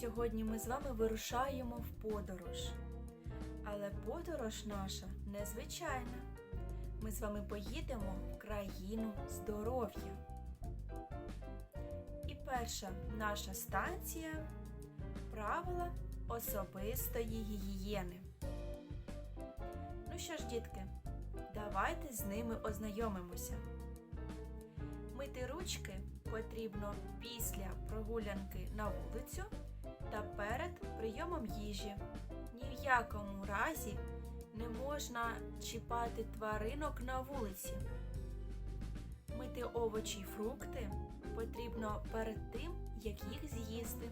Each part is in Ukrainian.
Сьогодні ми з вами вирушаємо в подорож. Але подорож наша незвичайна. Ми з вами поїдемо в країну здоров'я. І перша наша станція правила особистої гігієни. Ну що ж, дітки, давайте з ними ознайомимося. Мити ручки потрібно після прогулянки на вулицю та перед прийомом їжі. Ні в якому разі не можна чіпати тваринок на вулиці. Мити овочі й фрукти потрібно перед тим, як їх з'їсти.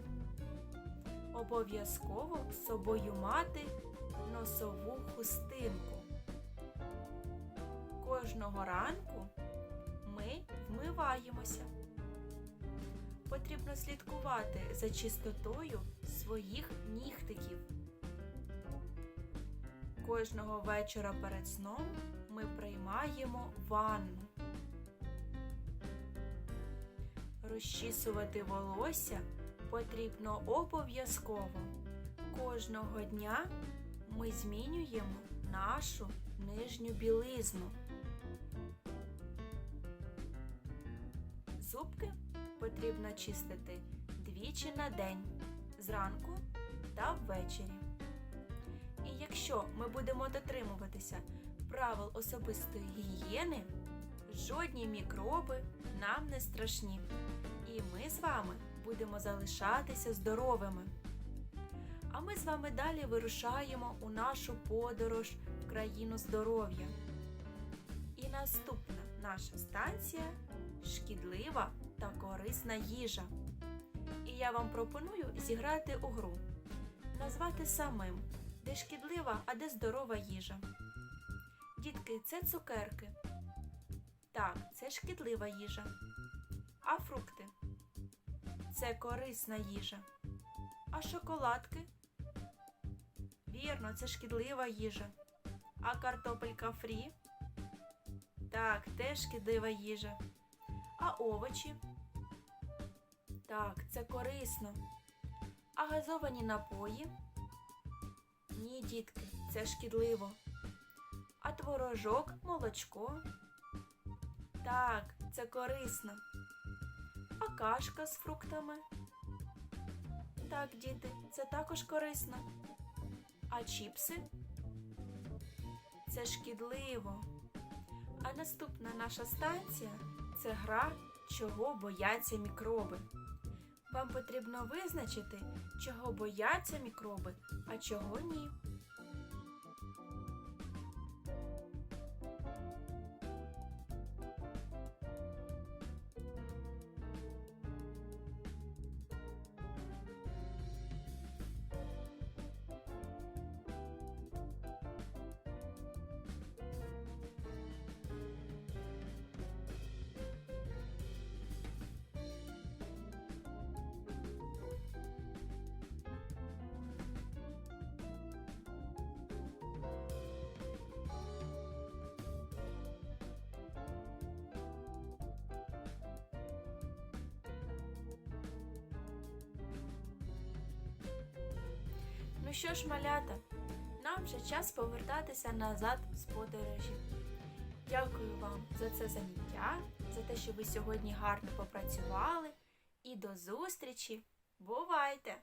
Обов'язково з собою мати носову хустинку. Кожного ранку ми вмиваємося. Потрібно слідкувати за чистотою своїх нігтиків. Кожного вечора перед сном ми приймаємо ванну. Розчісувати волосся потрібно обов'язково. Кожного дня ми змінюємо нашу нижню білизну. Зубки потрібно чистити двічі на день зранку та ввечері. І якщо ми будемо дотримуватися правил особистої гігієни, жодні мікроби нам не страшні. І ми з вами будемо залишатися здоровими. А ми з вами далі вирушаємо у нашу подорож в країну здоров'я. І наступна наша станція шкідлива та корисна їжа. І я вам пропоную зіграти у гру, назвати самим, де шкідлива, а де здорова їжа. Дітки, це цукерки. Так, це шкідлива їжа. А фрукти це корисна їжа. А шоколадки? Вірно, це шкідлива їжа. А картопелька фрі? Так, теж шкідлива їжа. А овочі? Так, це корисно. А газовані напої? Ні, дітки, це шкідливо. А творожок, молочко? Так, це корисно. А кашка з фруктами? Так, діти, це також корисно. А чіпси? Це шкідливо. А наступна наша станція це гра, чого бояться мікроби. Вам потрібно визначити, чого бояться мікроби, а чого ні. Ну що ж, малята, нам вже час повертатися назад з подорожі. Дякую вам за це заняття, за те, що ви сьогодні гарно попрацювали. І до зустрічі! Бувайте!